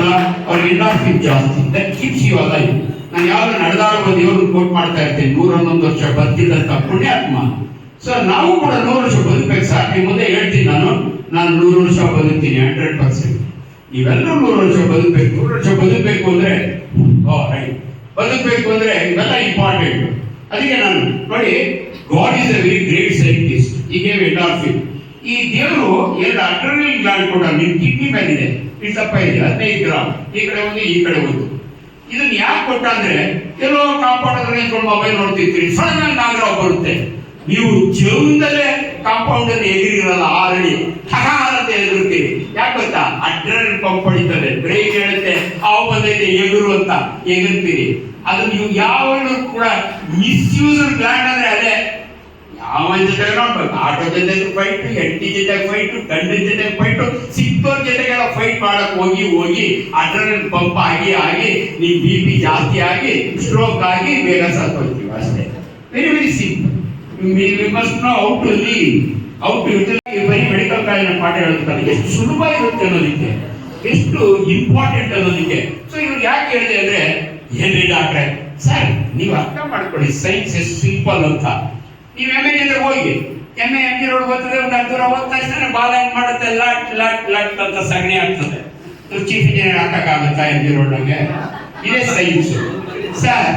ಇರ್ತಾರಲ್ಲ ಅವ್ರಿಗೆ ಎಂಡಾರ್ಫಿನ್ ಜಾಸ್ತಿ. ದಟ್ ಕೀಪ್ಸ್ ಯು ನಾನು ಯಾವಾಗ ನಡೆದಾಡುವ ದೇವ್ರನ್ನ ಕೋಟ್ ಮಾಡ್ತಾ ಇರ್ತೇನೆ. ನೂರೊಂದೊಂದು ವರ್ಷ ಬದುಕಿದಂತ ಪುಣ್ಯಾತ್ಮ. ಸೊ ನಾವು ಕೂಡ ನೂರು ವರ್ಷ ಬದುಕಬೇಕು. ಸರ್ ನಿಮ್ಮ ಮುಂದೆ ಹೇಳ್ತೀನಿ ನಾನು. ನಾನು ನೂರು ವರ್ಷ ಬದುಕ್ತೀನಿ ಹಂಡ್ರೆಡ್ ಪರ್ಸೆಂಟ್ ನೀವೆಲ್ಲರೂ ನೂರು ವರ್ಷ ಬದುಕಬೇಕು. ನೂರು ವರ್ಷ ಬದುಕಬೇಕು ಅಂದ್ರೆ ಓ ರೈಟ್ ಬದುಕಬೇಕು ಅಂದ್ರೆ ಇವೆಲ್ಲ ಇಂಪಾರ್ಟೆಂಟ್ ಅದಕ್ಕೆ ನಾನು, ನೋಡಿ God is a very great scientist ಈಗ ಎಂಡಾರ್ಫಿನ್ ಈ ದೇವರು ಎರಡು ಅಟ್ರಲ್ಲಿ ಗ್ಲಾಂಡ್ ಕೊಟ್ಟಾಗ ನಿಮ್ ಕಿಡ್ನಿ ಮೇಲಿದೆ ಈ ಸಪ್ಪ ಇದೆ ಹದಿನೈದು ಗ್ರಾಮ್. ಈ ಕಡೆ ಒಂದು ಈ ಕಡೆ ಒಂದು ಇದನ್ನ ಯಾಕೆ ಕೊಟ್ಟ ಅಂದ್ರೆ, ಎಲ್ಲೋ ಕಾಂಪೌಂಡರ್ ನಿಂತ್ಕೊಂಡು ಮೊಬೈಲ್ ನೋಡ್ತಿರ್ತೀರಿ. ಆಗಿ ನಾಗರಾವ್ ಬರುತ್ತೆ. ನೀವು ಜೀವನದಲ್ಲೇ ಕಾಂಪೌಂಡ್ ಅಲ್ಲಿ ಎಗಿರಿರಲ್ಲ ಆರಡಿ. ಅಂತ ಎದುರುತ್ತೀರಿ ಯಾಕೆ ಗೊತ್ತಾ? ಅಡ್ರಲ್ ಪಂಪ್ ಹೊಡಿತದೆ. ಬ್ರೇಕ್ ಹೇಳುತ್ತೆ ಅವು ಬಂದೈತೆ, ಎದುರು ಅಂತ ಎಗರ್ತೀರಿ. ಅದು ನೀವು ಯಾವಾಗಲೂ ಕೂಡ ಮಿಸ್ಯೂಸ್ ಗ್ಲಾಂಡ್ ಅಂದ್ರೆ ಅದೇ. ಯಾವನ್ ಜೊತೆಗೆ ಆಟೋ ಜೊತೆ ಫೈಟ್ ಹೆಂಡತಿ ಜೊತೆ ಫೈಟ್ ಗಂಡನ ಜೊತೆ ಫೈಟ್ ಸಿಕ್ಕೋರ್ ಜೊತೆಗೆಲ್ಲ ಫೈಟ್ ಮಾಡಕ್ ಹೋಗಿ ಹೋಗಿ ಅಡ್ರನಲ್ ಪಂಪ್ ಆಗಿ ಆಗಿ ನೀವು ಬಿ ಪಿ ಜಾಸ್ತಿ ಆಗಿ ಸ್ಟ್ರೋಕ್ ಆಗಿ, ಬೇಗ ಸತ್ತೋಗ್ತೀವಿ ಅಷ್ಟೇ. Very very simple must know how to live how to utilise ಬರೀ ಮೆಡಿಕಲ್ ಕಾಲೇಜಿನ ಪಾಠ ಹೇಳ್ತಾರೆ ಎಷ್ಟು ಸುಲಭ ಇರುತ್ತೆ ಅನ್ನೋದಕ್ಕೆ, ಎಷ್ಟು ಇಂಪಾರ್ಟೆಂಟ್ ಅನ್ನೋದಕ್ಕೆ. ಸೊ ಇವ್ರು ಯಾಕೆ ಹೇಳಿದೆ ಅಂದ್ರೆ ಏನ್ರಿ ಡಾಕ್ಟ್ರೆ, ಸರ್, ನೀವು ಅರ್ಥ ಮಾಡ್ಕೊಳ್ಳಿ ಸೈನ್ಸ್ ಎಷ್ಟು ಸಿಂಪಲ್ ಅಂತ. ನೀವು ಎಂ ಎ ಜೊತೆ ಹೋಗಿ M A M G road ಓದಿದ್ರೆ ಒಂದು ಹತ್ತು ದೂರ ಹೋದ ತಕ್ಷಣ ಬಾಲ ಏನು ಮಾಡುತ್ತೆ? ಲಾಟ್ ಲಾಟ್ ಲಾಟ್ ಅಂತ ಸಗಣಿ ಆಗ್ತದೆ. ಚೀಫ್ ಇಂಜಿನಿಯರ್ ಹಾಕಕ್ಕಾಗುತ್ತಾ ಎಂ ಜಿ ರೋಡ್ ನಮಗೆ ಇದೇ ಸೈನ್ಸ್ ಸರ್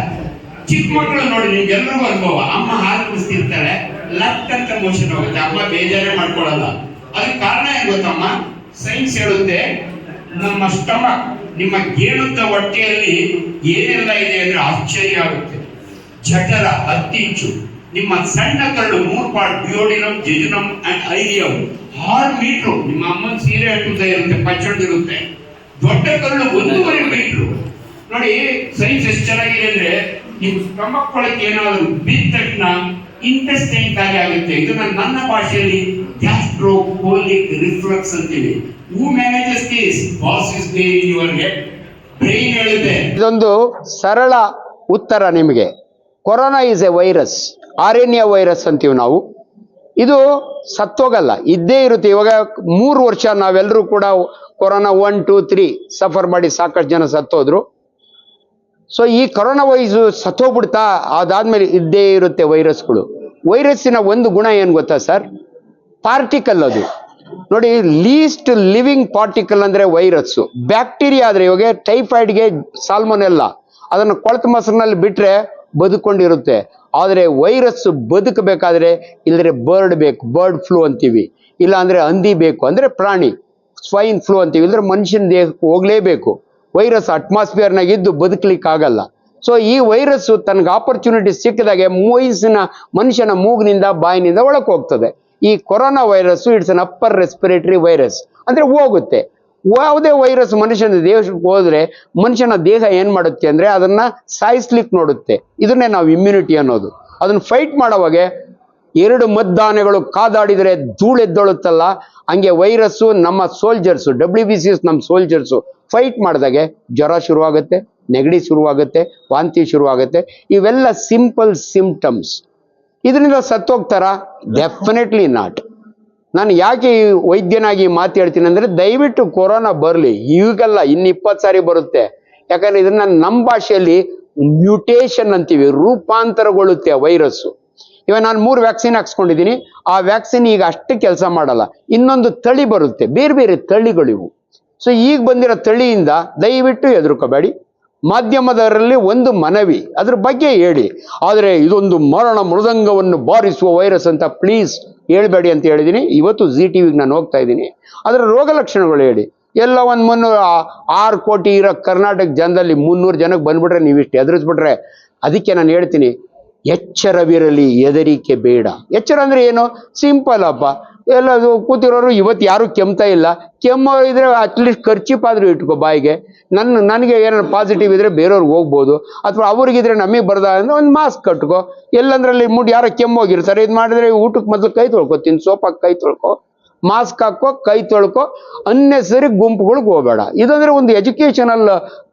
ಚಿಕ್ಕ ಮಕ್ಕಳು ನೋಡಿ ನಿಮ್ಗೆ ಎಲ್ರಿಗೂ ಅನುಭವ. ಅಮ್ಮ ಹಾಲು ಕುಡಿಸ್ತಿರ್ತಾಳೆ ಲಕ್ ಅಂತ ಮೋಷನ್ ಹೋಗುತ್ತೆ. ಅಮ್ಮ ಬೇಜಾರೇ ಮಾಡ್ಕೊಳ್ಳಲ್ಲ. ಅದಕ್ಕೆ ಕಾರಣ ಏನ್ ಗೊತ್ತಮ್ಮ? ಸೈನ್ಸ್ ಹೇಳುತ್ತೆ, ನಮ್ಮ ಸ್ಟಮಕ್ ನಿಮ್ಮ ಗೇಣುತ್ತ ಹೊಟ್ಟೆಯಲ್ಲಿ ಏನೆಲ್ಲ ಇದೆ ಅಂದ್ರೆ ಆಶ್ಚರ್ಯ ಆಗುತ್ತೆ. ಜಠರ ಹತ್ತಿಂಚು ನಿಮ್ಮ ಸಣ್ಣ ಕರಡು ಮೂರು part duodenum jejunum and ileum hard metre. ನಿಮ್ಮ ಅಮ್ಮನ ಸೀರೆ ಅಟ್ಟುತ್ತಾ ಇರುತ್ತೆ ಪಚ್ಚೊಂಡಿರುತ್ತೆ ದೊಡ್ಡ ಕರಡು ಒಂದೂವರೆ ಮೀಟ್ರು. ನೋಡಿ, ಸೈನ್ಸ್ ಎಷ್ಟು ಚೆನ್ನಾಗಿದೆ ಅಂದ್ರೆ ನಿಮ್ಮ ಸ್ಟಮಕ್ ಒಳಗೆ ಏನಾದ್ರು ಬಿದ್ದ ತಕ್ಷಣ ಇಂಟೆಸ್ಟೈನ್ ಖಾಲಿ ಆಗುತ್ತೆ ಇದನ್ನ ನನ್ನ ಭಾಷೆಯಲ್ಲಿ ಗ್ಯಾಸ್ಟ್ರೋ ಕೋಲಿಕ್ ರಿಫ್ಲಕ್ಸ್ ಅಂತೀವಿ who manages this boss is there in your head brain ಹೇಳಿದೆ ಇದೊಂದು ಸರಳ ಉತ್ತರ ನಿಮಗೆ. Corona is a virus RNA virus ಅಂತೀವಿ ನಾವು. ಇದು ಸತ್ತೋಗಲ್ಲ. ಇದ್ದೇ ಇರುತ್ತೆ. ಇವಾಗ ಮೂರು ವರ್ಷ ನಾವೆಲ್ಲರೂ ಕೂಡ corona one, two, three suffer ಮಾಡಿ ಸಾಕಷ್ಟು ಜನ ಸತ್ತೋದ್ರು. ಸೊ ಈ ಕೊರೋನಾ ವೈಸ್ ಸತ್ತೋಗ್ಬಿಡ್ತಾ ಅದಾದ್ಮೇಲೆ ಇದ್ದೇ ಇರುತ್ತೆ ವೈರಸ್ಗಳು. ವೈರಸ್ಸಿನ ಒಂದು ಗುಣ ಏನು ಗೊತ್ತಾ ಸರ್? ಪಾರ್ಟಿಕಲ್ ಅದು. ನೋಡಿ, ಲೀಸ್ಟ್ ಲಿವಿಂಗ್ ಪಾರ್ಟಿಕಲ್ ಅಂದ್ರೆ ವೈರಸ್ ಬ್ಯಾಕ್ಟೀರಿಯಾ ಆದರೆ ಇವಾಗ ಟೈಫಾಯ್ಡ್ಗೆ ಸಾಲ್ಮೊನೆಲ್ಲ. ಅದನ್ನು ಕೊಳತು ಮೊಸರಿನಲ್ಲಿ ಬಿಟ್ರೆ ಬದುಕೊಂಡಿರುತ್ತೆ. ಆದರೆ ವೈರಸ್ ಬದುಕಬೇಕಾದ್ರೆ ಇಲ್ಲದ್ರೆ ಬರ್ಡ್ ಬೇಕು, ಬರ್ಡ್ ಫ್ಲೂ ಅಂತೀವಿ. ಇಲ್ಲ ಅಂದ್ರೆ ಹಂದಿ ಬೇಕು, ಅಂದ್ರೆ ಪ್ರಾಣಿ ಸ್ವೈನ್ ಫ್ಲೂ ಅಂತೀವಿ. ಇಲ್ಲದ್ರೆ ಮನುಷ್ಯನ ದೇಹಕ್ಕೆ ಹೋಗಲೇಬೇಕು. ವೈರಸ್ ಅಟ್ಮಾಸ್ಫಿಯರ್ನಾಗಿದ್ದು ಇದ್ದು ಬದುಕಲಿಕ್ಕೆ ಆಗಲ್ಲ ಸೊ ಈ ವೈರಸ್ ತನಗೆ ಆಪರ್ಚುನಿಟಿ ಸಿಕ್ಕಿದಾಗೆ ಮೂಯಿಸಿನ ಮನುಷ್ಯನ ಮೂಗಿನಿಂದ ಬಾಯಿನಿಂದ ಒಳಕ್ಕೆ ಹೋಗ್ತದೆ. ಈ corona virus it's an upper respiratory virus ಅಂದ್ರೆ ಹೋಗುತ್ತೆ. ಯಾವುದೇ ವೈರಸ್ ಮನುಷ್ಯನ ದೇಹಕ್ಕೆ ಹೋದ್ರೆ ಮನುಷ್ಯನ ದೇಹ ಏನ್ ಮಾಡುತ್ತೆ ಅಂದ್ರೆ ಅದನ್ನ ಸಾಯಿಸ್ಲಿಕ್ಕೆ ನೋಡುತ್ತೆ. ಇದನ್ನೇ ನಾವು ಇಮ್ಯುನಿಟಿ ಅನ್ನೋದು. ಅದನ್ನ ಫೈಟ್ ಮಾಡೋವಾಗೆ ಎರಡು ಮದ್ದಾನೆಗಳು ಕಾದಾಡಿದರೆ ಧೂಳೆದ್ದೊಳುತ್ತಲ್ಲ, ಹಂಗೆ ವೈರಸ್ಸು ನಮ್ಮ soldiers W B C S ನಮ್ಮ ಸೋಲ್ಜರ್ಸು ಫೈಟ್ ಮಾಡಿದಾಗೆ ಜ್ವರ ಶುರುವಾಗುತ್ತೆ, ನೆಗಡಿ ಶುರುವಾಗುತ್ತೆ, ವಾಂತಿ ಶುರುವಾಗುತ್ತೆ. ಇವೆಲ್ಲ ಸಿಂಪಲ್ ಸಿಂಪ್ಟಮ್ಸ್ ಇದರಿಂದ ಸತ್ತೋಗ್ತಾರಾ? ಡೆಫಿನೆಟ್ಲಿ ನಾಟ್ ನಾನು ಯಾಕೆ ಈ ವೈದ್ಯನಾಗಿ ಮಾತು ಅಂದರೆ ದಯವಿಟ್ಟು ಕೊರೋನಾ ಬರಲಿ. ಈಗಲ್ಲ ಇನ್ನು ಇಪ್ಪತ್ತು ಸಾರಿ ಬರುತ್ತೆ. ಯಾಕಂದ್ರೆ ಇದನ್ನ ನಮ್ಮ ಭಾಷೆಯಲ್ಲಿ ಮ್ಯೂಟೇಶನ್ ಅಂತೀವಿ, ರೂಪಾಂತರಗೊಳ್ಳುತ್ತೆ ವೈರಸ್ಸು ಇವಾಗ ನಾನು ಮೂರು ವ್ಯಾಕ್ಸಿನ್ ಹಾಕ್ಸ್ಕೊಂಡಿದ್ದೀನಿ ಆ ವ್ಯಾಕ್ಸಿನ್ ಈಗ ಅಷ್ಟು ಕೆಲಸ ಮಾಡಲ್ಲ. ಇನ್ನೊಂದು ತಳಿ ಬರುತ್ತೆ. ಬೇರೆ ಬೇರೆ ತಳಿಗಳಿವು. ಸೊ ಈಗ ಬಂದಿರೋ ತಳಿಯಿಂದ ದಯವಿಟ್ಟು ಹೆದರ್ಕೋಬೇಡಿ. ಮಾಧ್ಯಮದವರಲ್ಲಿ ಒಂದು ಮನವಿ. ಅದ್ರ ಬಗ್ಗೆ ಹೇಳಿ. ಆದರೆ ಇದೊಂದು ಮರಣ ಮೃದಂಗವನ್ನು ಬಾರಿಸುವ ವೈರಸ್ ಅಂತ ಪ್ಲೀಸ್ ಹೇಳ್ಬೇಡಿ ಅಂತ ಹೇಳಿದ್ದೀನಿ ಇವತ್ತು ಜಿ ಟಿ ವಿಗೆ ನಾನು ಹೋಗ್ತಾ ಇದ್ದೀನಿ. ಅದರ ರೋಗ ಲಕ್ಷಣಗಳು ಹೇಳಿ. ಎಲ್ಲ ಒಂದು ಮುನ್ನೂರು ಆರು ಕೋಟಿ ಇರೋ ಕರ್ನಾಟಕ ಜನದಲ್ಲಿ ಮುನ್ನೂರು ಜನಕ್ಕೆ ಬಂದ್ಬಿಟ್ರೆ ನೀವಿಷ್ಟು ಎದುರಿಸ್ಬಿಟ್ರೆ ಅದಕ್ಕೆ ನಾನು ಹೇಳ್ತೀನಿ. ಎಚ್ಚರವಿರಲಿ, ಹೆದರಿಕೆ ಬೇಡ. ಎಚ್ಚರ ಅಂದ್ರೆ ಏನು? ಸಿಂಪಲ್ ಅಪ್ಪ. ಎಲ್ಲ ಕೂತಿರೋರು ಇವತ್ತು ಯಾರು ಕೆಮ್ತಾ ಇಲ್ಲ. ಕೆಮ್ಮೋ ಇದ್ರೆ ಅಟ್ಲೀಸ್ಟ್ ಖರ್ಚಿಪಾದ್ರೂ ಇಟ್ಕೋ ಬಾಯಿಗೆ. ನನ್ನ ನನಗೆ ಏನಾದ್ರು ಪಾಸಿಟಿವ್ ಇದ್ರೆ ಬೇರೆಯವ್ರಿಗೆ ಹೋಗ್ಬೋದು. ಅಥವಾ ಅವ್ರಿಗಿದ್ರೆ ನಮಗೆ ಬರ್ದ ಅಂದ್ರೆ ಒಂದು ಮಾಸ್ಕ್ ಕಟ್ಕೋ. ಎಲ್ಲಂದ್ರಲ್ಲಿ ಮುಡ್ ಯಾರೋ ಕೆಮ್ಮೋಗಿರ್ತಾರೆ ಇದು ಮಾಡಿದ್ರೆ ಊಟಕ್ಕೆ ಮೊದಲು ಕೈ ತೊಳ್ಕೊ, ತಿನ್ ಸೋಪಾಗಿ ಕೈ ತೊಳ್ಕೊ ಮಾಸ್ಕ್ ಹಾಕೋ ಕೈ ತೊಳ್ಕೊ ಅನ್ನೆಸರಿ ಗುಂಪುಗಳಿಗೆ ಹೋಗಬೇಡ. ಇದಂದ್ರೆ ಒಂದು ಎಜುಕೇಶನಲ್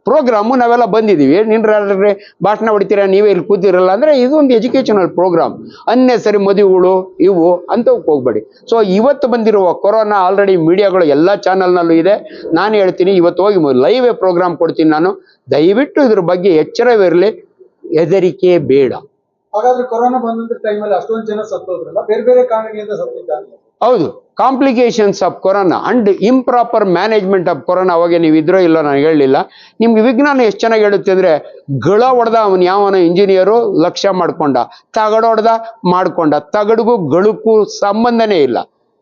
ಪ್ರೋಗ್ರಾಮು ನಾವೆಲ್ಲ ಬಂದಿದ್ದೀವಿ. ನಿನ್ರೆ ಭಾಷಣ ಹೊಡಿತೀರಾ ನೀವೇ ಇಲ್ಲಿ ಕೂತಿರಲ್ಲ ಅಂದರೆ ಇದು ಒಂದು ಎಜುಕೇಷನಲ್ ಪ್ರೋಗ್ರಾಮ್ ಅನ್ನೆಸರಿ ಮದುವೆಗಳು ಇವು ಅಂತವಕ್ಕೆ ಹೋಗ್ಬೇಡಿ. ಸೊ ಇವತ್ತು ಬಂದಿರುವ ಕೊರೋನಾ ಆಲ್ರೆಡಿ ಮೀಡಿಯಾಗಳು ಎಲ್ಲ ಚಾನಲ್ನಲ್ಲೂ ಇದೆ. ನಾನು ಹೇಳ್ತೀನಿ ಇವತ್ತು ಹೋಗಿ ಲೈವ್ ಪ್ರೋಗ್ರಾಮ್ ಕೊಡ್ತೀನಿ ನಾನು. ದಯವಿಟ್ಟು ಇದ್ರ ಬಗ್ಗೆ ಎಚ್ಚರವಿರಲಿ ಹೆದರಿಕೆ ಬೇಡ. ಹಾಗಾದ್ರೆ ಕೊರೋನಾ ಬಂದಂತ ಟೈಮಲ್ಲಿ ಅಷ್ಟೊಂದು ಜನ ಸತ್ತೋದ್ರಲ್ಲ ಬೇರೆ ಬೇರೆ ಕಾರಣಗಳಿಂದ ಸತ್ತಿದ್ದಾರೆ ಹೌದು. Complications of corona and improper management of corona ಅವಾಗ ನೀವು ಇದ್ರೋ ಇಲ್ಲೋ ನಾನು ಹೇಳಲಿಲ್ಲ. ನಿಮ್ಗೆ ವಿಜ್ಞಾನ ಎಷ್ಟು ಚೆನ್ನಾಗಿ ಹೇಳುತ್ತೆ ಅಂದರೆ ಗಳ ಹೊಡೆದ ಅವನು ಯಾವನ ಇಂಜಿನಿಯರು ಲಕ್ಷ್ಯ ಮಾಡ್ಕೊಂಡ, ತಗಡು ಹೊಡೆದ ಮಾಡ್ಕೊಂಡ, ತಗಡಿಗೂ ಗಳಕ್ಕೂ ಸಂಬಂಧನೇ ಇಲ್ಲ.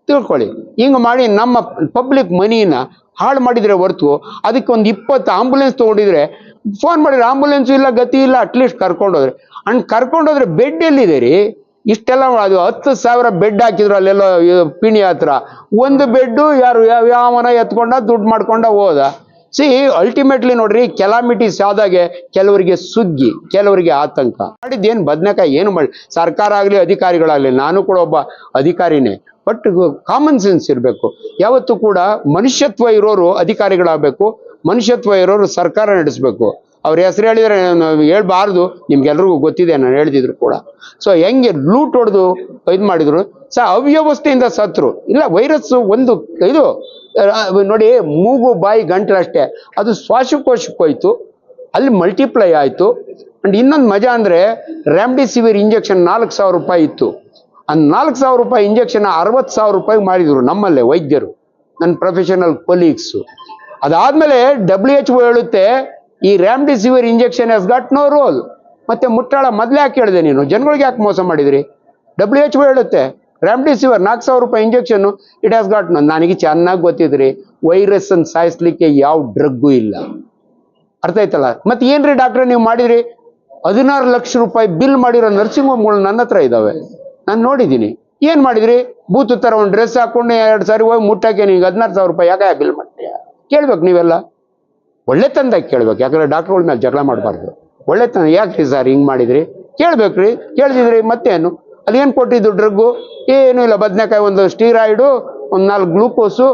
ತಿಳ್ಕೊಳ್ಳಿ. ಹಿಂಗೆ ಮಾಡಿ ನಮ್ಮ ಪಬ್ಲಿಕ್ ಮನಿನ ಹಾಳು ಮಾಡಿದ್ರೆ ಹೊರತು ಅದಕ್ಕೆ ಒಂದು ಇಪ್ಪತ್ತು ಆಂಬುಲೆನ್ಸ್ ತೊಗೊಂಡಿದ್ರೆ ಫೋನ್ ಮಾಡಿದ್ರೆ ಆಂಬುಲೆನ್ಸು ಇಲ್ಲ, ಗತಿ ಇಲ್ಲ ಅಟ್ಲೀಸ್ಟ್ ಕರ್ಕೊಂಡೋದ್ರೆ ಅಂಡ್ ಕರ್ಕೊಂಡೋದ್ರೆ ಬೆಡ್ ಎಲ್ಲಿದೆ ರೀ? ಇಷ್ಟೆಲ್ಲ ಅದು ಹತ್ತು ಸಾವಿರ ಬೆಡ್ ಹಾಕಿದ್ರು ಅಲ್ಲೆಲ್ಲ ಪೀಣಿ ಹತ್ರ. ಒಂದು ಬೆಡ್ಡು ಯಾರು ಯಾವ ಯಾವನ ಎತ್ಕೊಂಡ ದುಡ್ಡು ಮಾಡ್ಕೊಂಡ ಹೋದ. ಸಿ ಅಲ್ಟಿಮೇಟ್ಲಿ ನೋಡ್ರಿ ಕೆಲಾಮಿಟೀಸ್ ಆದಾಗೆ ಕೆಲವರಿಗೆ ಸುಗ್ಗಿ, ಕೆಲವರಿಗೆ ಆತಂಕ. ಮಾಡಿದ್ದೇನು ಬದನೆಕಾಯಿ ಏನು ಮಾಡಿ, ಸರ್ಕಾರ ಆಗಲಿ ಅಧಿಕಾರಿಗಳಾಗಲಿ, ನಾನು ಕೂಡ ಒಬ್ಬ ಅಧಿಕಾರಿನೇ. ಬಟ್ ಕಾಮನ್ ಸೆನ್ಸ್ ಇರಬೇಕು. ಯಾವತ್ತೂ ಕೂಡ ಮನುಷ್ಯತ್ವ ಇರೋರು ಅಧಿಕಾರಿಗಳಾಗಬೇಕು, ಮನುಷ್ಯತ್ವ ಇರೋರು ಸರ್ಕಾರ ನಡೆಸಬೇಕು. ಅವ್ರ ಹೆಸರು ಹೇಳಿದರೆ ನಾನು ಹೇಳ್ಬಾರ್ದು, ನಿಮ್ಗೆಲ್ರಿಗೂ ಗೊತ್ತಿದೆ, ನಾನು ಹೇಳ್ತಿದ್ರು ಕೂಡ. ಸೊ ಹೆಂಗೆ ಲೂಟ್ ಹೊಡೆದು ಇದು ಮಾಡಿದ್ರು? ಸ, ಅವ್ಯವಸ್ಥೆಯಿಂದ ಸತ್ರು. ಇಲ್ಲ ವೈರಸ್ ಒಂದು, ಇದು ನೋಡಿ, ಮೂಗು, ಬಾಯಿ ಗಂಟಲಷ್ಟೇ ಅದು ಶ್ವಾಸಕೋಶಕ್ಕೆ ಹೋಯ್ತು, ಅಲ್ಲಿ ಮಲ್ಟಿಪ್ಲೈ ಆಯಿತು. ಅಂಡ್ ಇನ್ನೊಂದು ಮಜಾ ಅಂದರೆ, ರೆಮ್ಡಿಸಿವಿರ್ ಇಂಜೆಕ್ಷನ್ ನಾಲ್ಕು ಸಾವಿರ ರೂಪಾಯಿ ಇತ್ತು. ಆ ನಾಲ್ಕು ಸಾವಿರ ರೂಪಾಯಿ ಇಂಜೆಕ್ಷನ್ ಅರವತ್ತು ಸಾವಿರ ರೂಪಾಯಿಗೆ ಮಾಡಿದ್ರು ನಮ್ಮಲ್ಲೇ ವೈದ್ಯರು, ನನ್ನ ಪ್ರೊಫೆಷನಲ್ ಕೊಲೀಗ್ಸು ಅದಾದಮೇಲೆ ಡಬ್ಲ್ಯೂ ಎಚ್ ಓ ಹೇಳುತ್ತೆ ಈ remdesivir injection is got no role ಮತ್ತೆ ಮುಟ್ಟಾಳ ಮೊದಲೇ ಯಾಕೆ ಹೇಳಿದೆ ನೀನು? ಜನಗಳಿಗೆ ಯಾಕೆ ಮೋಸ ಮಾಡಿದ್ರಿ? ಡಬ್ಲ್ಯೂ ಎಚ್ ಒ ಹೇಳುತ್ತೆ ರ್ಯಾಮ್ಡಿಸಿವಿರ್ ನಾಲ್ಕು ಸಾವಿರ ರೂಪಾಯಿ injection it has got no ನನಗೆ ಚೆನ್ನಾಗಿ ಗೊತ್ತಿದ್ರಿ, ವೈರಸ್ ಅನ್ನು ಸಾಯಿಸ್ಲಿಕ್ಕೆ ಯಾವ ಡ್ರಗ್ಗೂ ಇಲ್ಲ. ಅರ್ಥ ಆಯ್ತಲ್ಲ? ಮತ್ತೆ ಏನ್ರಿ ಡಾಕ್ಟ್ರೆ ನೀವು ಮಾಡಿದ್ರಿ? ಹದಿನಾರು ಲಕ್ಷ ರೂಪಾಯಿ ಬಿಲ್ ಮಾಡಿರೋ ನರ್ಸಿಂಗ್ ಹೋಮ್ಗಳು ನನ್ನ ಹತ್ರ ಇದಾವೆ. ನಾನು ನೋಡಿದ್ದೀನಿ. ಏನು ಮಾಡಿದ್ರಿ? ಬೂತು ಥರ ಒಂದು ಡ್ರೆಸ್ ಹಾಕೊಂಡು ಎರಡು ಸಾರಿ ಹೋಗಿ ಮುಟ್ಟಕ್ಕೆ ನೀವು ಹದಿನಾರು ಸಾವಿರ ರೂಪಾಯಿ ಯಾಕೆ ಬಿಲ್ ಮಾಡ್ತೀಯ? ಕೇಳ್ಬೇಕು ನೀವೆಲ್ಲ. ಒಳ್ಳೆ ತಂದಾಗಿ ಕೇಳ್ಬೇಕು. ಯಾಕಂದ್ರೆ ಡಾಕ್ಟ್ರುಗಳ ಮೇಲೆ ಜಗಳ ಮಾಡಬಾರ್ದು. ಒಳ್ಳೆ ಯಾಕೆ ಸರ್ ಹಿಂಗೆ ಮಾಡಿದ್ರಿ? ಕೇಳ್ಬೇಕ್ರಿ. ಕೇಳಿದ್ರಿ ಮತ್ತೇನು ಅದೇನು ಕೊಟ್ಟಿದ್ದು ಡ್ರಗ್ಗು ಏನೂ ಇಲ್ಲ. ಬದನೆಕಾಯಿ ಒಂದು ಸ್ಟೀರಾಯ್ಡು ಒಂದು ನಾಲ್ಕು ಗ್ಲೂಕೋಸು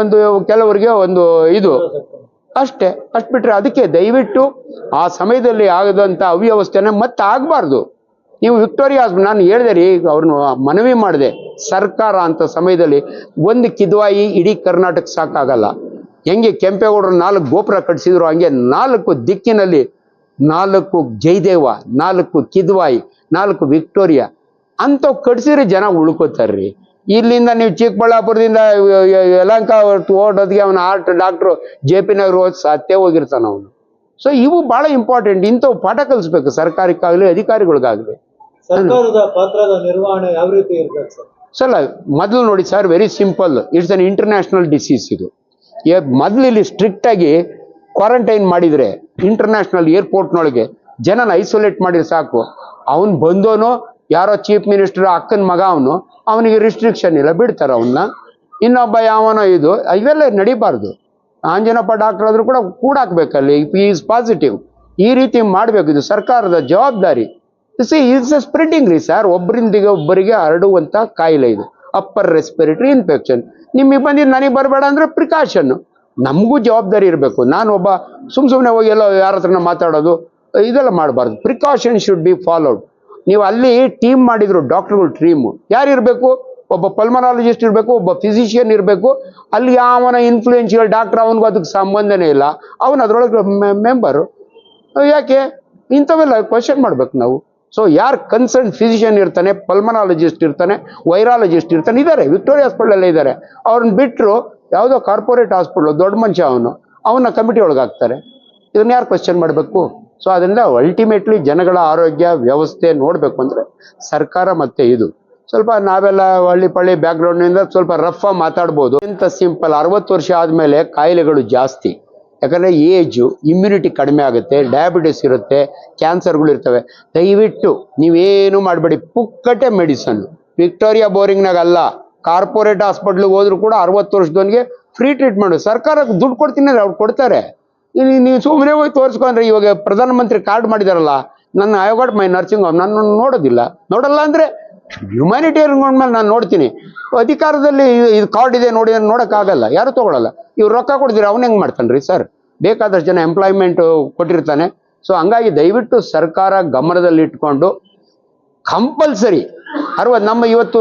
ಒಂದು ಕೆಲವರಿಗೆ ಒಂದು ಇದು. ಅಷ್ಟೇ. ಅಷ್ಟು ಬಿಟ್ಟರೆ ಅದಕ್ಕೆ ದಯವಿಟ್ಟು ಆ ಸಮಯದಲ್ಲಿ ಆಗದಂಥ ಅವ್ಯವಸ್ಥೆನ ಮತ್ತೆ ಆಗಬಾರ್ದು ನೀವು ವಿಕ್ಟೋರಿಯಾ ನಾನು ಹೇಳಿದೆ ರೀ ಅವ್ರನ್ನ ಮನವಿ ಮಾಡಿದೆ, ಸರ್ಕಾರ ಅಂತ ಸಮಯದಲ್ಲಿ ಒಂದು ಕಿದ್ವಾಯಿ ಇಡೀ ಕರ್ನಾಟಕ ಸಾಕಾಗಲ್ಲ. ಹೆಂಗೆ ಕೆಂಪೇಗೌಡರು ನಾಲ್ಕು ಗೋಪುರ ಕಟ್ಟಿಸಿದ್ರು ಹಂಗೆ ನಾಲ್ಕು ದಿಕ್ಕಿನಲ್ಲಿ ನಾಲ್ಕು ಜೈದೇವ ನಾಲ್ಕು ಕಿದ್ವಾಯಿ ನಾಲ್ಕು ವಿಕ್ಟೋರಿಯಾ ಅಂಥವು ಕಟ್ಸಿದ್ರೆ ಜನ ಉಳ್ಕೋತಾರ್ರಿ. ಇಲ್ಲಿಂದ ನೀವು ಚಿಕ್ಕಬಳ್ಳಾಪುರದಿಂದ ಯಲಂಕ ಓಡೋದ್ಗೆ ಅವನ heart doctor J P Nagar ಹೋದ್ ಸತ್ತೇ ಹೋಗಿರ್ತಾನ ಅವನು. ಸೊ ಇವು ಬಹಳ ಇಂಪಾರ್ಟೆಂಟ್ ಇಂಥವು ಪಾಠ ಕಲಿಸ್ಬೇಕು ಸರ್ಕಾರಕ್ಕಾಗಲಿ ಅಧಿಕಾರಿಗಳಿಗಾಗಲಿ. ಸರ್ಕಾರದ ಪಾತ್ರದ ನಿರ್ವಹಣೆ ಯಾವ ರೀತಿ ಇರ್ಬೇಕು ಸರ್? ಸಲ ಮೊದಲು ನೋಡಿ sir very simple it's an international disease ಇದು. ಮೊದಲು ಇಲ್ಲಿ ಸ್ಟ್ರಿಕ್ಟ್ ಆಗಿ ಕ್ವಾರಂಟೈನ್ ಮಾಡಿದ್ರೆ ಇಂಟರ್ನ್ಯಾಷನಲ್ ಏರ್ಪೋರ್ಟ್ನೊಳಗೆ ಜನನ ಐಸೋಲೇಟ್ ಮಾಡಿದ್ರೆ ಸಾಕು. ಅವನು ಬಂದೋನು ಯಾರೋ ಚೀಫ್ ಮಿನಿಸ್ಟರ್ ಅಕ್ಕನ ಮಗ ಅವನು, ಅವನಿಗೆ ರಿಸ್ಟ್ರಿಕ್ಷನ್ ಇಲ್ಲ, ಬಿಡ್ತಾರೆ ಅವನ್ನ ಇನ್ನೊಬ್ಬ ಯಾವನೋ ಇದು, ಇವೆಲ್ಲ ನಡಿಬಾರ್ದು. ಆಂಜನಪ್ಪ ಡಾಕ್ಟರ್ ಆದ್ರೂ ಕೂಡ ಕೂಡಾಕ್ಬೇಕಲ್ಲಿ ಈಸ್ ಪಾಸಿಟಿವ್ ಈ ರೀತಿ ಮಾಡಬೇಕು, ಇದು ಸರ್ಕಾರದ ಜವಾಬ್ದಾರಿ. ಸಿ ಇಸ್ ಅ ಸ್ಪ್ರೆಡಿಂಗ್ ರೀ ಸರ್ ಒಬ್ಬರಿಂದಿಗೆ ಒಬ್ಬರಿಗೆ ಹರಡುವಂಥ ಕಾಯಿಲೆ ಇದು. ಅಪ್ಪರ್ ರೆಸ್ಪಿರೇಟರಿ ಇನ್ಫೆಕ್ಷನ್ ನಿಮಗೆ ಬಂದಿದ್ದು ನನಗೆ ಬರಬೇಡ ಅಂದರೆ ಪ್ರಿಕಾಷನ್ ನಮಗೂ ಜವಾಬ್ದಾರಿ ಇರಬೇಕು. ನಾನು ಒಬ್ಬ ಸುಮ್ಮ ಸುಮ್ಮನೆ ಹೋಗಿ ಎಲ್ಲ ಯಾರ ಹತ್ರನ ಮಾತಾಡೋದು, ಇದೆಲ್ಲ ಮಾಡಬಾರ್ದು. ಪ್ರಿಕಾಷನ್ ಶುಡ್ ಬಿ ಫಾಲೋಡ್ ನೀವು ಅಲ್ಲಿ ಟೀಮ್ ಮಾಡಿದ್ರು ಡಾಕ್ಟ್ರುಗಳು ಟೀಮು ಯಾರು ಇರಬೇಕು? ಒಬ್ಬ ಪಲ್ಮನಾಲಜಿಸ್ಟ್ ಇರಬೇಕು, ಒಬ್ಬ ಫಿಸಿಷಿಯನ್ ಇರಬೇಕು. ಅಲ್ಲಿ ಯಾವನ ಇನ್ಫ್ಲೂಯೆನ್ಷಿಯಲ್ ಡಾಕ್ಟರ್ ಅವನಿಗೂ ಅದಕ್ಕೆ ಸಂಬಂಧನೇ ಇಲ್ಲ. ಅವನು ಅದರೊಳಗೆ ಮೆಂಬರು ಯಾಕೆ? ಇಂಥವೆಲ್ಲ ಕ್ವಶನ್ ಮಾಡ್ಬೇಕು ನಾವು. ಸೊ ಯಾರು ಕನ್ಸರ್ನ್ ಫಿಸಿಷಿಯನ್ ಇರ್ತಾನೆ ಪಲ್ಮನಾಲಜಿಸ್ಟ್ ಇರ್ತಾನೆ ವೈರಾಲಜಿಸ್ಟ್ ಇರ್ತಾನೆ ಇದ್ದಾರೆ ವಿಕ್ಟೋರಿಯಾ ಹಾಸ್ಪಿಟಲ್ ಇದ್ದಾರೆ ಅವ್ರನ್ನ ಬಿಟ್ಟರು ಯಾವುದೋ ಕಾರ್ಪೊರೇಟ್ ಹಾಸ್ಪಿಟ್ಲು ದೊಡ್ಡ ಮನುಷ್ಯ ಅವನು. ಅವನ್ನ ಕಮಿಟಿ ಒಳಗೆ ಹಾಕ್ತಾರೆ ಇದನ್ನ ಯಾರು ಕ್ವಶನ್ ಮಾಡಬೇಕು? ಸೊ ಅದರಿಂದ ಅಲ್ಟಿಮೇಟ್ಲಿ ಜನಗಳ ಆರೋಗ್ಯ ವ್ಯವಸ್ಥೆ ನೋಡಬೇಕು ಅಂದರೆ ಸರ್ಕಾರ ಮತ್ತೆ ಇದು. ಸ್ವಲ್ಪ ನಾವೆಲ್ಲ ಹಳ್ಳಿ ಪಳ್ಳಿ ಬ್ಯಾಕ್ಗ್ರೌಂಡ್ನಿಂದ ಸ್ವಲ್ಪ ರಫ್ ಮಾತಾಡ್ಬೋದು. ಎಂತ ಸಿಂಪಲ್ ಅರವತ್ತು ವರ್ಷ ಆದಮೇಲೆ ಕಾಯಿಲೆಗಳು ಜಾಸ್ತಿ. ಯಾಕಂದರೆ ಏಜು ಇಮ್ಯುನಿಟಿ ಕಡಿಮೆ ಆಗುತ್ತೆ ಡಯಾಬಿಟಿಸ್ ಇರುತ್ತೆ ಕ್ಯಾನ್ಸರ್ಗಳು ಇರ್ತವೆ. ದಯವಿಟ್ಟು ನೀವೇನು ಮಾಡಬೇಡಿ. ಪುಕ್ಕಟೆ ಮೆಡಿಸನ್ ವಿಕ್ಟೋರಿಯಾ ಬೋರಿಂಗ್ನಾಗ ಅಲ್ಲ, ಕಾರ್ಪೊರೇಟ್ ಹಾಸ್ಪಿಟ್ಲಿಗೆ ಹೋದ್ರು ಕೂಡ ಅರವತ್ತು ವರ್ಷದವನಿಗೆ ಫ್ರೀ ಟ್ರೀಟ್ಮೆಂಟ್ ಸರ್ಕಾರಕ್ಕೆ ದುಡ್ಡು ಕೊಡ್ತೀನಿ ಅಂದ್ರೆ ಅವ್ರು ಕೊಡ್ತಾರೆ. ಇಲ್ಲಿ ನೀವು ಸುಮ್ಮನೆ ಹೋಗಿ ತೋರಿಸ್ಕೊಂಡ್ರೆ ಇವಾಗ ಪ್ರಧಾನಮಂತ್ರಿ ಕಾರ್ಡ್ ಮಾಡಿದಾರಲ್ಲ, ನನ್ನ I got my nursing home ನಾನು ನೋಡೋದಿಲ್ಲ. ನೋಡಲ್ಲ ಅಂದರೆ ಹ್ಯುಮ್ಯಾನಿಟೇರಿಯನ್ ಮೇಲೆ ನಾನು ನೋಡ್ತೀನಿ. ಅಧಿಕಾರದಲ್ಲಿ ಇದು ಕಾರ್ಡ್ ಇದೆ ನೋಡಿ, ನೋಡೋಕ್ಕಾಗಲ್ಲ. ಯಾರು ತಗೊಳಲ್ಲ. ಇವ್ರು ರೊಕ್ಕ ಕೊಡ್ತೀರಿ ಅವ್ನು ಹೆಂಗೆ ಮಾಡ್ತಾನೆ ರೀ ಸರ್? ಬೇಕಾದಷ್ಟು ಜನ ಎಂಪ್ಲಾಯ್ಮೆಂಟ್ ಕೊಟ್ಟಿರ್ತಾನೆ. ಸೊ ಹಂಗಾಗಿ ದಯವಿಟ್ಟು ಸರ್ಕಾರ ಗಮನದಲ್ಲಿಟ್ಕೊಂಡು ಕಂಪಲ್ಸರಿ ಅರವತ್ತು ನಮ್ಮ ಇವತ್ತು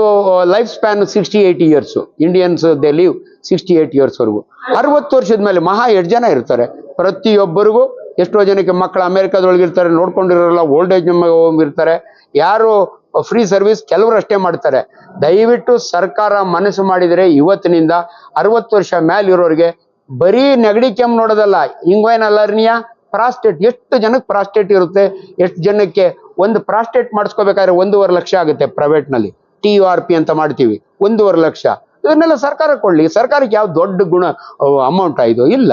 life span sixty eight years Indians they live sixty eight ಇಯರ್ಸ್ವರೆಗೂ ಅರವತ್ತು ವರ್ಷದ ಮೇಲೆ ಮಹಾ ಎಷ್ಟು ಜನ ಇರ್ತಾರೆ? ಪ್ರತಿಯೊಬ್ಬರಿಗೂ ಎಷ್ಟೋ ಜನಕ್ಕೆ ಮಕ್ಕಳು ಅಮೇರಿಕಾದೊಳಗಿರ್ತಾರೆ, ನೋಡ್ಕೊಂಡಿರೋಲ್ಲ ಓಲ್ಡ್ ಏಜ್ ಇರ್ತಾರೆ ಯಾರು ಫ್ರೀ ಸರ್ವಿಸ್ ಕೆಲವರು ಅಷ್ಟೇ ಮಾಡ್ತಾರೆ. ದಯವಿಟ್ಟು ಸರ್ಕಾರ ಮನಸ್ಸು ಮಾಡಿದರೆ ಇವತ್ತಿನಿಂದ ಅರವತ್ತು ವರ್ಷ ಇರೋರಿಗೆ ಬರೀ ನೆಗಡಿ ಕೆಮ್ಮು ನೋಡೋದಲ್ಲ, ಇಂಗ್ವೈನ್ ಅಲರ್ನಿಯಾ, ಪ್ರಾಸ್ಟೇಟ್, ಎಷ್ಟು ಜನಕ್ಕೆ ಪ್ರಾಸ್ಟೇಟ್ ಇರುತ್ತೆ, ಎಷ್ಟು ಜನಕ್ಕೆ ಒಂದು ಪ್ರಾಸ್ಟೇಟ್ ಮಾಡಿಸ್ಕೋಬೇಕಾದ್ರೆ ಒಂದೂವರೆ ಲಕ್ಷ ಆಗುತ್ತೆ ಪ್ರೈವೇಟ್ನಲ್ಲಿ. ಟಿ ಯು ಆರ್ ಪಿ ಅಂತ ಮಾಡ್ತೀವಿ, ಒಂದೂವರೆ ಲಕ್ಷ. ಇದನ್ನೆಲ್ಲ ಸರ್ಕಾರ ಕೊಡ್ಲಿ. ಸರ್ಕಾರಕ್ಕೆ ಯಾವ ದೊಡ್ಡ ಗುಣ ಅಮೌಂಟ್ ಇದು? ಇಲ್ಲ.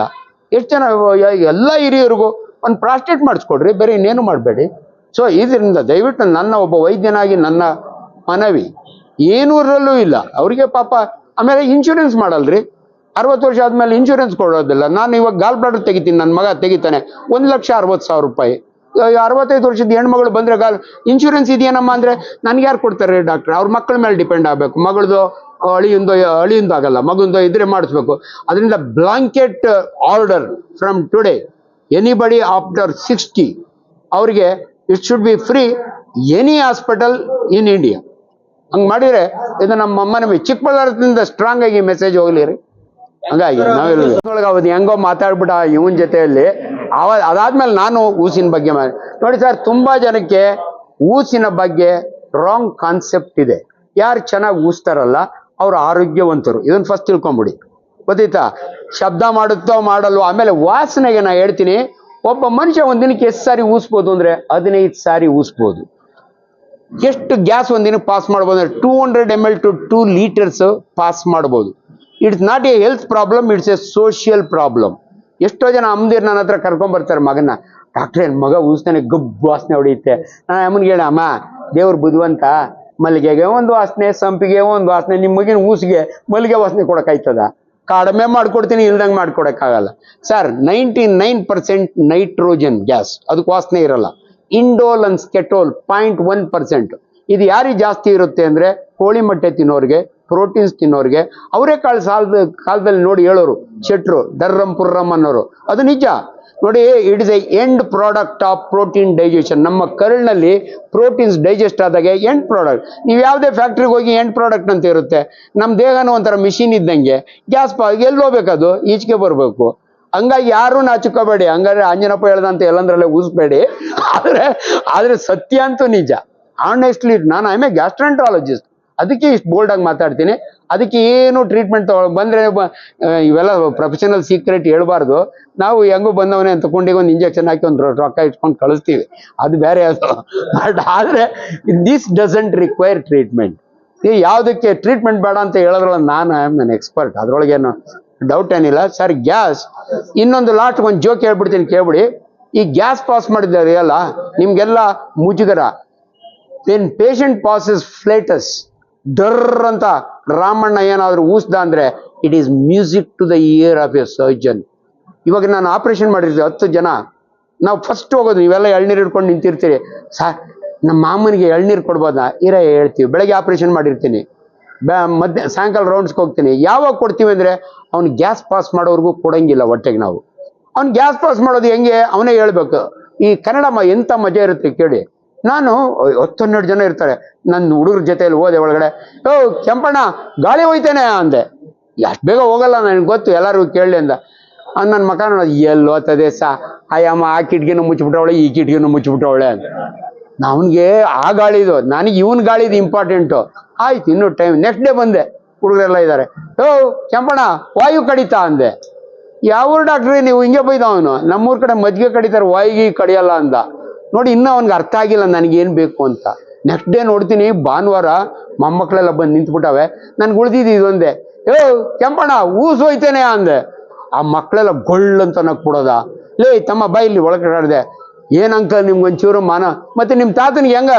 ಎಷ್ಟು ಜನ ಎಲ್ಲ ಹಿರಿಯರಿಗೂ ಒಂದು ಪ್ರಾಸ್ಟೇಟ್ ಮಾಡಿಸ್ಕೊಡ್ರಿ, ಬೇರೆ ಇನ್ನೇನು ಮಾಡಬೇಡಿ. ಸೊ ಇದರಿಂದ ದಯವಿಟ್ಟು ನನ್ನ ಒಬ್ಬ ವೈದ್ಯನಾಗಿ ನನ್ನ ಮನವಿ ಏನೂರಲ್ಲೂ ಇಲ್ಲ. ಅವರಿಗೆ ಪಾಪ, ಆಮೇಲೆ ಇನ್ಶೂರೆನ್ಸ್ ಮಾಡಲ್ರಿ. ಅರವತ್ತು ವರ್ಷ ಆದಮೇಲೆ ಇನ್ಶೂರೆನ್ಸ್ ಕೊಡೋದಿಲ್ಲ. ನಾನು ಇವಾಗ ಗಾಲ್ ಬ್ಲಾಡರ್ ತೆಗಿತೀನಿ ನನ್ನ ಮಗ ತೆಗಿತಾನೆ. ಒಂದು ಲಕ್ಷ ಅರವತ್ತು ಸಾವಿರ ರೂಪಾಯಿ. ಅರವತ್ತೈದು ವರ್ಷದ ಹೆಣ್ಮಗಳು ಬಂದರೆ ಗಾಲ್ ಇನ್ಶೂರೆನ್ಸ್ ಇದೆಯೇನಮ್ಮ ಅಂದ್ರೆ ನನಗೆ ಯಾರು ಕೊಡ್ತಾರೆ ಡಾಕ್ಟರ್ ಅವ್ರ ಮಕ್ಕಳ ಮೇಲೆ ಡಿಪೆಂಡ್ ಆಗಬೇಕು. ಮಗಳದು ಅಳಿಯಿಂದ ಅಳಿಯಿಂದ ಆಗಲ್ಲ. ಮಗುಂದೋ ಇದ್ರೆ ಮಾಡಿಸ್ಬೇಕು. ಅದರಿಂದ blanket order from today anybody after sixty ಅವ್ರಿಗೆ it should be free any hospital in India ಹಂಗ್ ಮಾಡಿದ್ರೆ ಇದು ನಮ್ಮ ಅಮ್ಮನ ಚಿಕ್ಕಬಳ್ಳಾರದಿಂದ ಸ್ಟ್ರಾಂಗ್ ಆಗಿ ಮೆಸೇಜ್ ಹೋಗ್ಲಿ ರೀ ಹಂಗಾಗಿ ನಾವೆಲ್ಲ ಅವತ್ತು ಹೆಂಗೋ ಮಾತಾಡ್ಬಿಟ್ಟ ಇವನ್ ಜೊತೆಯಲ್ಲಿ. ಅವ ಅದಾದ್ಮೇಲೆ ನಾನು ಊಸಿನ ಬಗ್ಗೆ ನೋಡಿ ಸರ್ ತುಂಬಾ ಜನಕ್ಕೆ ಊಸಿನ ಬಗ್ಗೆ ರಾಂಗ್ ಕಾನ್ಸೆಪ್ಟ್ ಇದೆ. ಯಾರು ಚೆನ್ನಾಗಿ ಊಸ್ತಾರಲ್ಲ ಅವ್ರು ಆರೋಗ್ಯವಂತರು. ಇದನ್ನ ಫಸ್ಟ್ ತಿಳ್ಕೊಂಬಿಡಿ. ಗೊತ್ತಿತ್ತಾ ಶಬ್ದ ಮಾಡುತ್ತೋ ಮಾಡಲ್ವೋ ಆಮೇಲೆ ವಾಸನೆಗೆ ನಾ ಹೇಳ್ತೀನಿ. ಒಬ್ಬ ಮನುಷ್ಯ ಒಂದಿನಕ್ಕೆ ದಿನಕ್ಕೆ ಎಷ್ಟು ಸಾರಿ ಊಸ್ಬೋದು ಅಂದ್ರೆ ಹದಿನೈದು ಸಾರಿ ಊಸ್ಬೋದು. ಎಷ್ಟು ಗ್ಯಾಸ್ ಒಂದಿನ ಪಾಸ್ ಮಾಡ್ಬೋದು ಅಂದ್ರೆ two hundred M L to two litres pass ಮಾಡ್ಬೋದು. It's not a health problem it's a social problem ಎಷ್ಟೋ ಜನ ಅಮ್ಮದಿರ್ ನನ್ನ ಹತ್ರ ಕರ್ಕೊಂಡ್ ಬರ್ತಾರೆ ಮಗನ ಡಾಕ್ಟ್ರೇ ಮಗ ಊಸ್ತಾನೆ, ಗಬ್ಬು ವಾಸನೆ ಹೊಡೆಯುತ್ತೆ. ನಾನು ಅಮ್ಮನಿಗೆ ಹೇಳ ಅಮ್ಮ, ದೇವ್ರ ಬುದ್ಧಿವಂತ ಮಲ್ಲಿಗೆಗೆ ಒಂದು ವಾಸನೆ, ಸಂಪಿಗೆ ಒಂದು ವಾಸನೆ ನಿಮ್ಮ ಮಗಿನ ಊಸಿಗೆ ಮಲ್ಲಿಗೆ ವಾಸನೆ ಕೊಡಕ್ಕಾಯ್ತದ? ಕಡಿಮೆ ಮಾಡ್ಕೊಡ್ತೀನಿ, ಇಲ್ದಂಗೆ ಮಾಡ್ಕೊಡಕ್ಕಾಗಲ್ಲ. Sir ninety nine percent nitrogen gas ಅದಕ್ಕೆ ವಾಸನೆ ಇರಲ್ಲ. Indole skatole point one percent ಇದು ಯಾರಿಗೆ ಜಾಸ್ತಿ ಇರುತ್ತೆ ಅಂದ್ರೆ ಕೋಳಿ ಮೊಟ್ಟೆ ತಿನ್ನೋರಿಗೆ ಪ್ರೋಟೀನ್ಸ್ ತಿನ್ನೋರಿಗೆ. ಅವರೇ ಕಾಲ ಸಾಲದ ಕಾಲದಲ್ಲಿ ನೋಡಿ ಹೇಳೋರು, ಶೆಟ್ರು ಡರ್ರಂ ಪುರ್ರಂ ಅನ್ನೋರು. ಅದು ನಿಜ. ನೋಡಿ it is a end product of protein digestion ನಮ್ಮ ಕರಳಿನಲ್ಲಿ ಪ್ರೋಟೀನ್ಸ್ ಡೈಜೆಸ್ಟ್ ಆದಾಗ ಎಂಡ್ ಪ್ರಾಡಕ್ಟ್ ನೀವು ಯಾವುದೇ ಫ್ಯಾಕ್ಟ್ರಿಗೆ ಹೋಗಿ ಎಂಡ್ ಪ್ರಾಡಕ್ಟ್ ಅಂತ ಇರುತ್ತೆ. ನಮ್ಮ ದೇಹನೂ ಒಂಥರ ಮಿಷಿನ್ ಇದ್ದಂಗೆ. ಗ್ಯಾಸ್ ಪಾ, ಎಲ್ಲಿ ಹೋಗ್ಬೇಕದು ಈಚೆಗೆ ಬರಬೇಕು. ಹಂಗಾಗಿ ಯಾರು ನಾಚಿಕೋಬೇಡಿ. ಹಂಗಾದ್ರೆ ಆಂಜನಪ್ಪ ಹೇಳ್ದಂತ ಎಲ್ಲಂದ್ರಲ್ಲೇ ಊಸ್ಬೇಡಿ ಆದರೆ ಆದರೆ ಸತ್ಯ ಅಂತೂ ನಿಜ. ಆನೆಸ್ಟ್ಲಿ ನಾನು ಐ ಎ ಗ್ಯಾಸ್ಟ್ರೆಂಟ್ರಾಲಜಿಸ್ಟ್ ಅದಕ್ಕೆ ಇಷ್ಟು ಬೋಲ್ಡ್ ಆಗಿ ಮಾತಾಡ್ತೀನಿ. ಅದಕ್ಕೆ ಏನು ಟ್ರೀಟ್ಮೆಂಟ್ ತಗೊ ಬಂದ್ರೆ ಇವೆಲ್ಲ ಪ್ರೊಫೆಷನಲ್ ಸೀಕ್ರೆಟ್ ಹೇಳ್ಬಾರ್ದು. ನಾವು ಹೆಂಗೂ ಬಂದವನೇ ಅಂತ ಒಂದು ಇಂಜೆಕ್ಷನ್ ಹಾಕಿ ಒಂದು ರೊಕ್ಕ ಇಟ್ಕೊಂಡು ಕಳಿಸ್ತೀವಿ. ಅದು ಬೇರೆ ಅದು. ಬಟ್ ಆದ್ರೆ ದಿಸ್ ಡಸಂಟ್ ರಿಕ್ವೈರ್ ಟ್ರೀಟ್ಮೆಂಟ್ ಯಾವುದಕ್ಕೆ ಟ್ರೀಟ್ಮೆಂಟ್ ಬೇಡ ಅಂತ ಹೇಳೋದ್ರೊಳಗೆ ನಾನು ಐ ಆಮ್ ನನ್ನ ಎಕ್ಸ್ಪರ್ಟ್ ಅದ್ರೊಳಗೇನು ಡೌಟ್ ಏನಿಲ್ಲ. ಸರ್ ಗ್ಯಾಸ್ ಇನ್ನೊಂದು ಲಾಸ್ಟ್ ಒಂದು ಜೋಕ್ ಹೇಳ್ಬಿಡ್ತೀನಿ, ಕೇಳ್ಬಿಡಿ. ಈ ಗ್ಯಾಸ್ ಪಾಸ್ ಮಾಡಿದ್ದಾರೆ ಅಲ್ಲ ನಿಮ್ಗೆಲ್ಲ ಮುಜುಗರ. ದೆನ್ ಪೇಷಂಟ್ ಪಾಸಸ್ ಫ್ಲೇಟಸ್ ಡರ್ ಅಂತ ರಾಮಣ್ಣ ಏನಾದರೂ ಊಸ್ದ ಅಂದ್ರೆ it is music to the ear of a surgeon ಇವಾಗ ನಾನು ಆಪರೇಷನ್ ಮಾಡಿರ್ತೀವಿ ಹತ್ತು ಜನ. ನಾವು ಫಸ್ಟ್ ಹೋಗೋದು, ನೀವೆಲ್ಲ ಎಳ್ನೀರು ಹಿಡ್ಕೊಂಡು ನಿಂತಿರ್ತೀರಿ. ಸರ್ ನಮ್ಮ ಮಾಮನಿಗೆ ಎಳ್ನೀರು ಕೊಡ್ಬೋದಾ? ಇರ ಹೇಳ್ತೀವಿ. ಬೆಳಗ್ಗೆ ಆಪರೇಷನ್ ಮಾಡಿರ್ತೀನಿ. ಮಧ್ಯ, ಸಾಯಂಕಾಲ ರೌಂಡ್ಸ್ಗೆ ಹೋಗ್ತೀನಿ. ಯಾವಾಗ ಕೊಡ್ತೀವಿ ಅಂದರೆ ಅವ್ನು ಗ್ಯಾಸ್ ಪಾಸ್ ಮಾಡೋರ್ಗೂ ಕೊಡಂಗಿಲ್ಲ ಹೊಟ್ಟೆಗೆ ನಾವು. ಅವ್ನು ಗ್ಯಾಸ್ ಪಾಸ್ ಮಾಡೋದು ಹೆಂಗೆ? ಅವನೇ ಹೇಳ್ಬೇಕು. ಈ ಕನ್ನಡ ಎಂಥ ಮಜಾ ಇರುತ್ತೆ ಕೇಳಿ. ನಾನು ಹತ್ತು ಹನ್ನೆರಡು ಜನ ಇರ್ತಾರೆ. ನನ್ನ ಹುಡುಗರ ಜೊತೆಯಲ್ಲಿ ಹೋದೆ ಒಳಗಡೆ. ಓ, ಕೆಂಪಣ್ಣ, ಗಾಳಿ ಹೋಯ್ತೇನೆ ಅಂದೆ. ಎಷ್ಟು ಬೇಗ ಹೋಗಲ್ಲ ನನಗೆ ಗೊತ್ತು, ಎಲ್ಲರಿಗೂ ಕೇಳಲಿ ಅಂದ. ನನ್ನ ಮಕ ಎಲ್ಲಿ ಹೋಗ್ತದೆ ಸಾ? ಅಯ್ಯಮ್ಮ ಆ ಕಿಟ್ಕಿನೂ ಮುಚ್ಚಿಬಿಟ್ಟವಳೆ ಈ ಕಿಟ್ಕಿನೂ ಮುಚ್ಚಿಬಿಟ್ಟವಳೆ ಅಂತ ಅವನಿಗೆ ಆ ಗಾಳಿದು ನನಗೆ ಇವನ್ ಗಾಳಿದು ಇಂಪಾರ್ಟೆಂಟು ಆಯ್ತು, ಇನ್ನೂ ಟೈಮ್ ನೆಕ್ಸ್ಟ್ ಡೇ ಬಂದೆ. ಹುಡುಗರೆಲ್ಲ ಇದ್ದಾರೆ ಓ, ಕೆಂಪಣ್ಣ, ವಾಯು ಕಡಿತ ಅಂದೆ. ಯಾವ ಡಾಕ್ಟ್ರಿ ನೀವು? ಹಿಂಗೆ ಬೈದ ಅವನು ನಮ್ಮೂರ ಕಡೆ ಮಜ್ಜಿಗೆ ಕಡಿತಾರೆ, ವಾಯಿಗೆ ಕಡಿಯಲ್ಲ ಅಂದ. ನೋಡಿ, ಇನ್ನೂ ಅವ್ನಿಗೆ ಅರ್ಥ ಆಗಿಲ್ಲ, ನನಗೇನು ಬೇಕು ಅಂತ. ನೆಕ್ಸ್ಟ್ ಡೇ ನೋಡ್ತೀನಿ, ಭಾನುವಾರ ಮೊಮ್ಮಕ್ಕಳೆಲ್ಲ ಬಂದು ನಿಂತ್ಬಿಟ್ಟವೆ. ನನ್ಗೆ ಉಳ್ದಿದ್ದು ಇದೊಂದೇ. ಏ, ಕೆಂಪಣ್ಣ, ಊಸು ಹೋಯ್ತೇನೆ ಅಂದೆ. ಆ ಮಕ್ಕಳೆಲ್ಲ ಗೊಳ್ಳು ಅಂತ ಬಿಡೋದ ಲೇ, ತಮ್ಮ ಬಾ ಇಲ್ಲಿ ಒಳಗಡೆ ಆಡ್ದೆ. ನಿಮ್ಗೆ ನಿಮ್ಗೊಂಚೂರು ಮಾನ? ಮತ್ತೆ ನಿಮ್ಮ ತಾತನಿಗೆ ಹೆಂಗ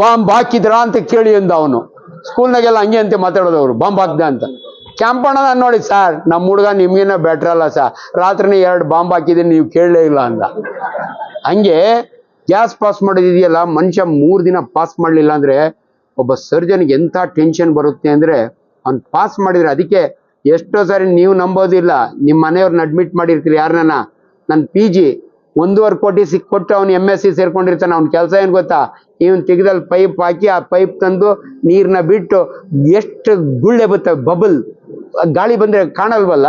ಬಾಂಬ್ ಹಾಕಿದ್ರಾ ಅಂತ ಕೇಳಿ ಅಂದ ಅವನು. ಸ್ಕೂಲ್ನಾಗೆಲ್ಲ ಹಂಗೆ ಅಂತ ಮಾತಾಡೋದು ಅವರು ಬಾಂಬ್ ಹಾಕ್ದೆ ಅಂತ. ಕ್ಯಾಂಪಣ್ಣ ನಾನು ನೋಡಿ, ಸರ್ ನಮ್ಮ ಹುಡುಗ ನಿಮ್ಗೇನ ಬೆಟ್ರಲ್ಲ ಸರ್ ರಾತ್ರಿನೇ ಎರಡು ಬಾಂಬ್ ಹಾಕಿದ್ದೀನಿ, ನೀವು ಕೇಳಲೇ ಇಲ್ಲ ಅಂದ. ಹಂಗೆ ಗ್ಯಾಸ್ ಪಾಸ್ ಮಾಡೋದಿದೆಯಲ್ಲ ಮನುಷ್ಯ ಮೂರು ದಿನ ಪಾಸ್ ಮಾಡಲಿಲ್ಲ ಅಂದ್ರೆ ಒಬ್ಬ ಸರ್ಜನ್ಗೆ ಎಂಥ ಟೆನ್ಷನ್ ಬರುತ್ತೆ ಅಂದ್ರೆ ಅವ್ನು ಪಾಸ್ ಮಾಡಿದ್ರೆ ಅದಕ್ಕೆ ಎಷ್ಟೋ ಸಾರಿ ನೀವು ನಂಬೋದಿಲ್ಲ ನಿಮ್ಮ ಮನೆಯವ್ರನ್ನ ಅಡ್ಮಿಟ್ ಮಾಡಿರ್ತೀರಿ ಯಾರನ್ನ? ನನ್ನ ಪಿ ಜಿ ಒಂದೂವರೆ ಕೋಟಿ ಸಿಕ್ ಕೊಟ್ಟು ಅವ್ನು ಎಂ ಎಸ್ ಸಿ ಸೇರ್ಕೊಂಡಿರ್ತಾನೆ, ಅವ್ನ ಕೆಲಸ ಏನು ಗೊತ್ತಾ? ಇವನ್ ತೆಗ್ದಲ್ಲಿ ಪೈಪ್ ಹಾಕಿ ಆ ಪೈಪ್ ತಂದು ನೀರನ್ನ ಬಿಟ್ಟು ಎಷ್ಟು ಗುಳ್ಳೆ ಬರ್ತವೆ ಬಬಲ್ ಗಾಳಿ ಬಂದ್ರೆ ಕಾಣಲ್ವಲ್ಲ?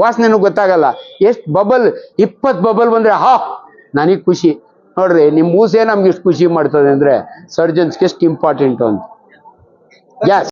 ವಾಸನೆನೂ ಗೊತ್ತಾಗಲ್ಲ. ಎಷ್ಟು ಬಬಲ್ ಇಪ್ಪತ್ತು ಬಬಲ್ ಬಂದ್ರೆ, ಹಾ ನನಗೆ ಖುಷಿ. ನೋಡ್ರಿ ನಿಮ್ಮ ಮೂಸೆ ನಮ್ಗೆ ಇಷ್ಟು ಖುಷಿ ಮಾಡ್ತದೆ ಅಂದ್ರೆ ಸರ್ಜನ್ಸ್ಗೆ ಎಷ್ಟು ಇಂಪಾರ್ಟೆಂಟ್ ಅಂತ. ಯಸ್